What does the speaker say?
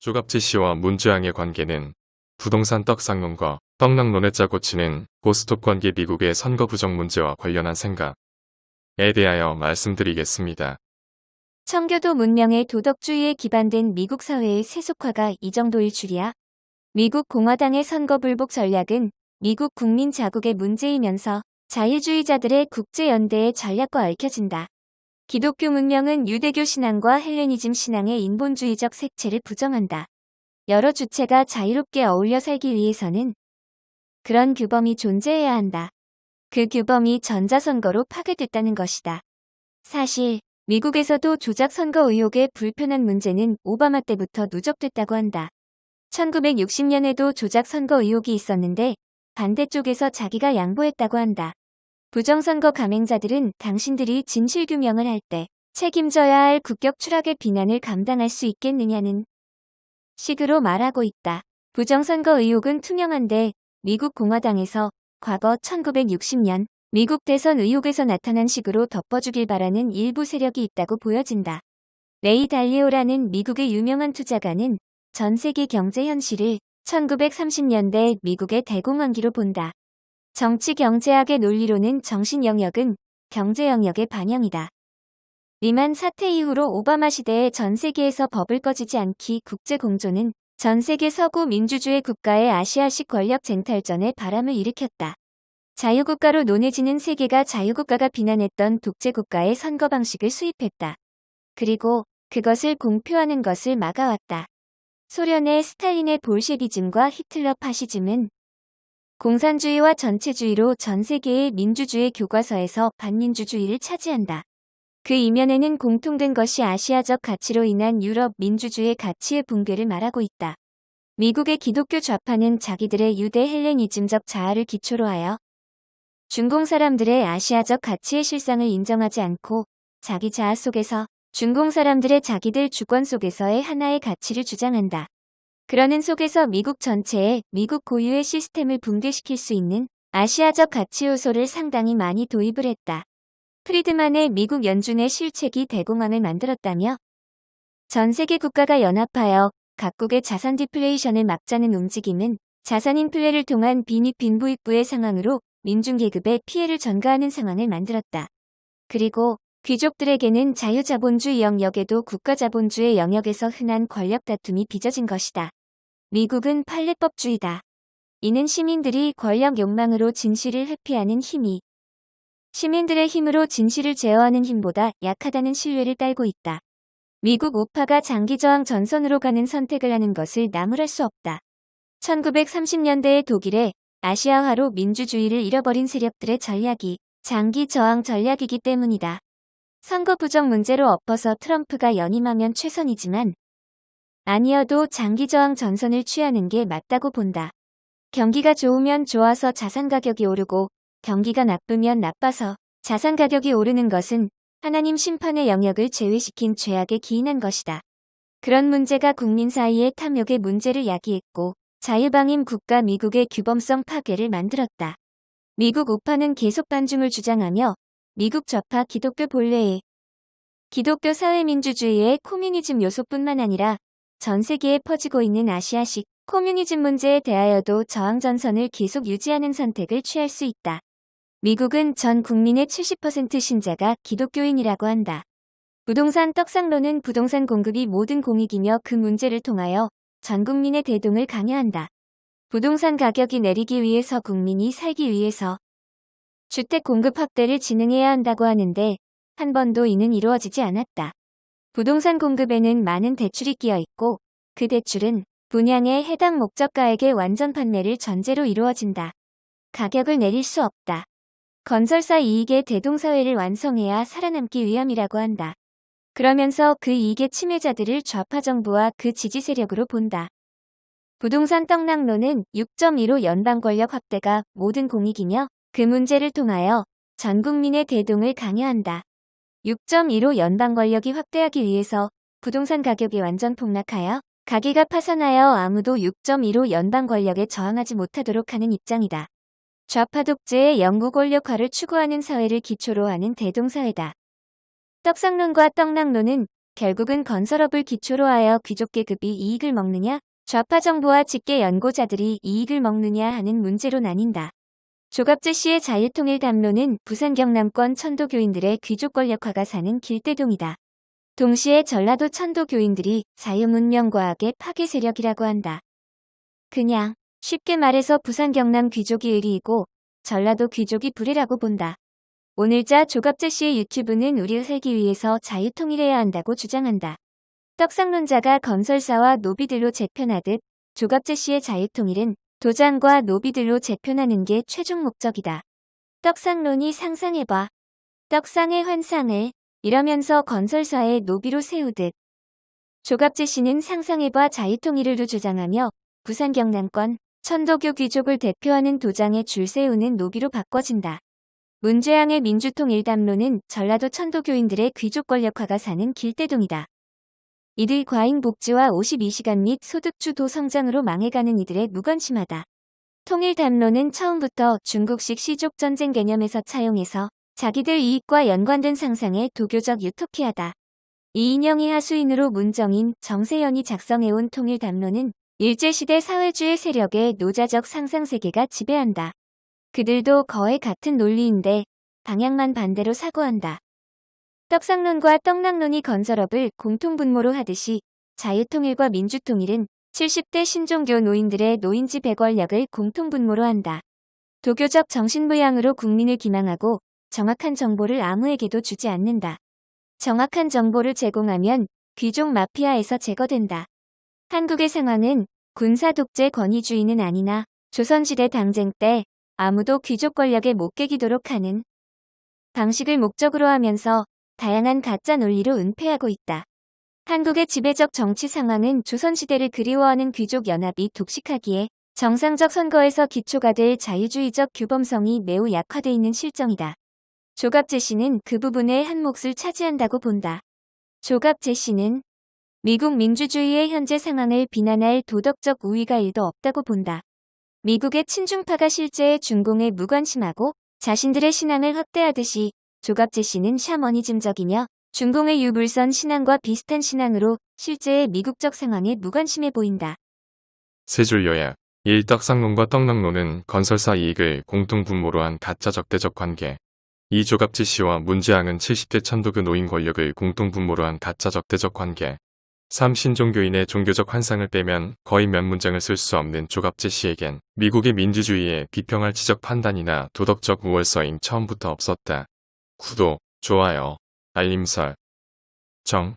조갑지 씨와 문주양의 관계는 부동산 떡상론과 떡락론에 짜고 치는 고스톱 관계 미국의 선거 부정 문제와 관련한 생각에 대하여 말씀드리겠습니다. 청교도 문명의 도덕주의에 기반된 미국 사회의 세속화가 이 정도일 줄이야. 미국 공화당의 선거 불복 전략은 미국 국민 자국의 문제이면서 자유주의자들의 국제연대의 전략과 얽혀진다. 기독교 문명은 유대교 신앙과 헬레니즘 신앙의 인본주의적 색채를 부정한다. 여러 주체가 자유롭게 어울려 살기 위해서는 그런 규범이 존재해야 한다. 그 규범이 전자선거로 파괴됐다는 것이다. 사실 미국에서도 조작 선거 의혹의 불편한 문제는 오바마 때부터 누적됐다고 한다. 1960년에도 조작 선거 의혹이 있었는데 반대쪽에서 자기가 양보했다고 한다. 부정선거 감행자들은 당신들이 진실규명을 할 때 책임져야 할 국격 추락의 비난을 감당할 수 있겠느냐는 식으로 말하고 있다. 부정선거 의혹은 투명한데 미국 공화당에서 과거 1960년 미국 대선 의혹에서 나타난 식으로 덮어주길 바라는 일부 세력이 있다고 보여진다. 레이 달리오라는 미국의 유명한 투자가는 전 세계 경제 현실을 1930년대 미국의 대공황기로 본다. 정치 경제학의 논리로는 정신 영역은 경제 영역의 반영이다. 리만 사태 이후로 오바마 시대에 전 세계에서 법을 꺼지지 않기 국제 공조는 전 세계 서구 민주주의 국가의 아시아식 권력 쟁탈전에 바람을 일으켰다. 자유국가로 논해지는 세계가 자유국가가 비난했던 독재국가의 선거 방식을 수입했다. 그리고 그것을 공표하는 것을 막아왔다. 소련의 스탈린의 볼셰비즘과 히틀러 파시즘은 공산주의와 전체주의로 전 세계의 민주주의 교과서에서 반민주주의를 차지한다. 그 이면에는 공통된 것이 아시아적 가치로 인한 유럽 민주주의 가치의 붕괴를 말하고 있다. 미국의 기독교 좌파는 자기들의 유대 헬레니즘적 자아를 기초로 하여 중공 사람들의 아시아적 가치의 실상을 인정하지 않고 자기 자아 속에서 중공 사람들의 자기들 주권 속에서의 하나의 가치를 주장한다. 그러는 속에서 미국 전체의 미국 고유의 시스템을 붕괴시킬 수 있는 아시아적 가치 요소를 상당히 많이 도입을 했다. 프리드만의 미국 연준의 실책이 대공황을 만들었다며 전 세계 국가가 연합하여 각국의 자산 디플레이션을 막자는 움직임은 자산 인플레를 통한 빈익 빈부익부의 상황으로 민중계급의 피해를 전가하는 상황을 만들었다. 그리고 귀족들에게는 자유자본주의 영역에도 국가자본주의 영역에서 흔한 권력 다툼이 빚어진 것이다. 미국은 판례법주의다. 이는 시민들이 권력 욕망으로 진실을 회피하는 힘이 시민들의 힘으로 진실을 제어하는 힘보다 약하다는 신뢰를 딸고 있다. 미국 우파가 장기 저항 전선으로 가는 선택을 하는 것을 나무랄 수 없다. 1930년대의 독일에 아시아화로 민주주의를 잃어버린 세력들의 전략이 장기 저항 전략이기 때문이다. 선거 부정 문제로 엎어서 트럼프가 연임하면 최선이지만 아니어도 장기 저항 전선을 취하는 게 맞다고 본다. 경기가 좋으면 좋아서 자산 가격이 오르고 경기가 나쁘면 나빠서 자산 가격이 오르는 것은 하나님 심판의 영역을 제외시킨 죄악에 기인한 것이다. 그런 문제가 국민 사이의 탐욕의 문제를 야기했고 자유방임 국가 미국의 규범성 파괴를 만들었다. 미국 우파는 계속 반중을 주장하며 미국 좌파 기독교 본래의 기독교 사회민주주의의 코뮤니즘 요소뿐만 아니라 전 세계에 퍼지고 있는 아시아식 코뮤니즘 문제에 대하여도 저항 전선을 계속 유지하는 선택을 취할 수 있다. 미국은 전 국민의 70% 신자가 기독교인이라고 한다. 부동산 떡상론은 부동산 공급이 모든 공익이며 그 문제를 통하여 전 국민의 대동을 강요한다. 부동산 가격이 내리기 위해서 국민이 살기 위해서 주택 공급 확대를 진행해야 한다고 하는데 한 번도 이는 이루어지지 않았다. 부동산 공급에는 많은 대출이 끼어 있고 그 대출은 분양의 해당 목적가에게 완전 판매를 전제로 이루어진다. 가격을 내릴 수 없다. 건설사 이익의 대동사회를 완성해야 살아남기 위함이라고 한다. 그러면서 그 이익의 침해자들을 좌파 정부와 그 지지 세력으로 본다. 부동산 떡락론은 6.15 연방 권력 확대가 모든 공익이며 그 문제를 통하여 전 국민의 대동을 강요한다. 6.15 연방 권력이 확대하기 위해서 부동산 가격이 완전 폭락하여 가게가 파산하여 아무도 6.15 연방 권력에 저항하지 못하도록 하는 입장이다. 좌파 독재의 영구 권력화를 추구하는 사회를 기초로 하는 대동사회다. 떡상론과 떡락론은 결국은 건설업을 기초로 하여 귀족 계급이 이익을 먹느냐, 좌파 정부와 직계 연고자들이 이익을 먹느냐 하는 문제로 나뉜다. 조갑재 씨의 자유통일 담론은 부산 경남권 천도교인들의 귀족 권력화가 사는 길대동이다. 동시에 전라도 천도교인들이 자유문명과학의 파괴 세력이라고 한다. 그냥 쉽게 말해서 부산 경남 귀족이 의리이고 전라도 귀족이 불의라고 본다. 오늘자 조갑재 씨의 유튜브는 우리 살기 위해서 자유통일해야 한다고 주장한다. 떡상론자가 건설사와 노비들로 재편하듯 조갑재 씨의 자유통일은 도장과 노비들로 재편하는 게 최종 목적이다. 떡상론이 상상해봐. 떡상의 환상을 이러면서 건설사의 노비로 세우듯. 조갑재 씨는 상상해봐 자유통일을 주장하며 부산 경남권 천도교 귀족을 대표하는 도장에 줄 세우는 노비로 바꿔진다. 문재양의 민주통일 담론은 전라도 천도교인들의 귀족 권력화가 사는 길대동이다. 이들 과잉 복지와 52시간 및 소득주도 성장으로 망해가는 이들의 무관심하다. 통일 담론은 처음부터 중국식 시족 전쟁 개념에서 차용해서 자기들 이익과 연관된 상상의 도교적 유토피아다. 이인영이 하수인으로 문정인 정세현이 작성해온 통일 담론은 일제시대 사회주의 세력의 노자적 상상세계가 지배한다. 그들도 거의 같은 논리인데 방향만 반대로 사고한다. 떡상론과 떡락론이 건설업을 공통분모로 하듯이 자유통일과 민주통일은 70대 신종교 노인들의 노인지 배권력을 공통분모로 한다. 도교적 정신부양으로 국민을 기망하고 정확한 정보를 아무에게도 주지 않는다. 정확한 정보를 제공하면 귀족 마피아에서 제거된다. 한국의 상황은 군사 독재 권위주의는 아니나 조선시대 당쟁 때 아무도 귀족 권력에 못 깨기도록 하는 방식을 목적으로 하면서 다양한 가짜 논리로 은폐하고 있다. 한국의 지배적 정치 상황은 조선시대를 그리워하는 귀족 연합이 독식하기에 정상적 선거에서 기초가 될 자유주의적 규범성이 매우 약화돼 있는 실정이다. 조갑재 씨는 그 부분의 한 몫을 차지한다고 본다. 조갑재 씨는 미국 민주주의의 현재 상황을 비난할 도덕적 우위가 일도 없다고 본다. 미국의 친중파가 실제의 중공에 무관심하고 자신들의 신앙을 확대하듯이 조갑재 씨는 샤머니즘적이며 중공의 유불선 신앙과 비슷한 신앙으로 실제의 미국적 상황에 무관심해 보인다. 세 줄 요약. 1. 떡상론과 떡락론은 건설사 이익을 공통분모로 한 가짜 적대적 관계. 2. 조갑지 씨와 문재앙은 70대 천도교 노인 권력을 공통분모로 한 가짜 적대적 관계. 3. 신종교인의 종교적 환상을 빼면 거의 몇 문장을 쓸 수 없는 조갑재 씨에겐 미국의 민주주의에 비평할 지적 판단이나 도덕적 우월서인 처음부터 없었다. 구독, 좋아요, 알림 설, 정.